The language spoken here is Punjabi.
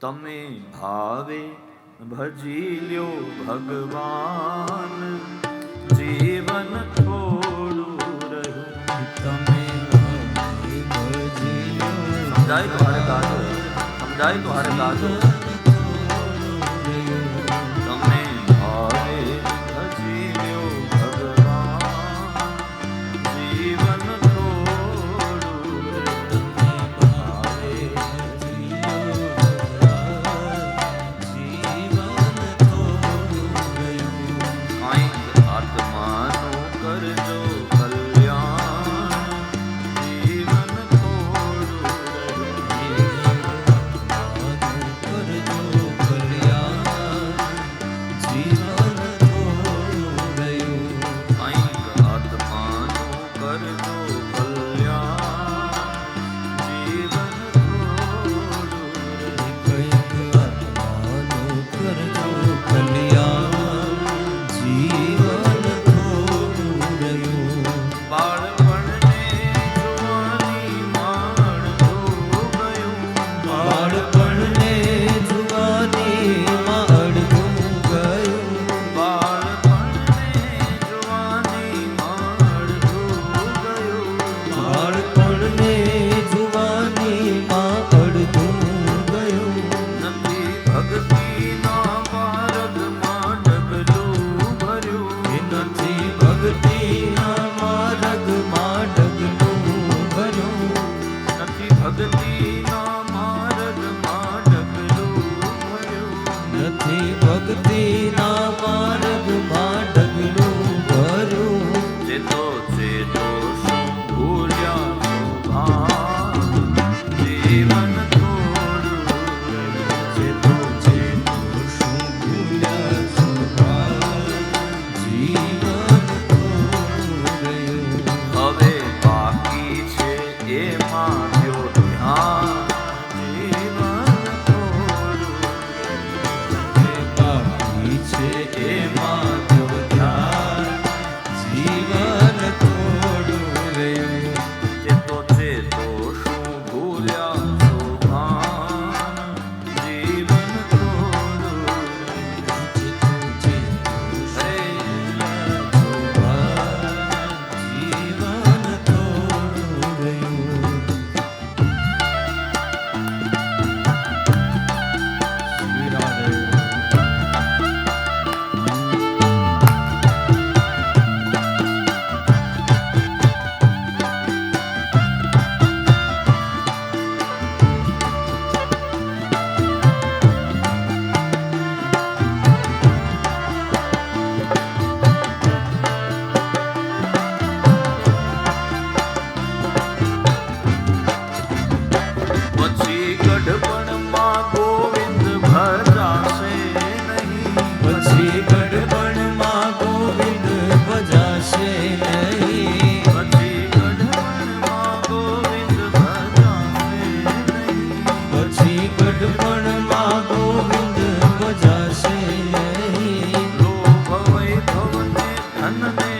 ਤਮੇ ਭਾਵੇ ਭਜੀ ਲਿਓ ਭਗਵਾਨ। ਜੀਵਨ ਥੋੜੂ ਰਹਿ। ਤਮੇ ਭਾਵੇ ਭਜੀ ਲਿਓ ਸਮਝਾਈ ਤੁਹਾਰੇ ਦਾਤੋ ਸਮਝਾਈ ਤੁਹਾਰੇ ਦਾਤੋ कर दो the day. I'm not na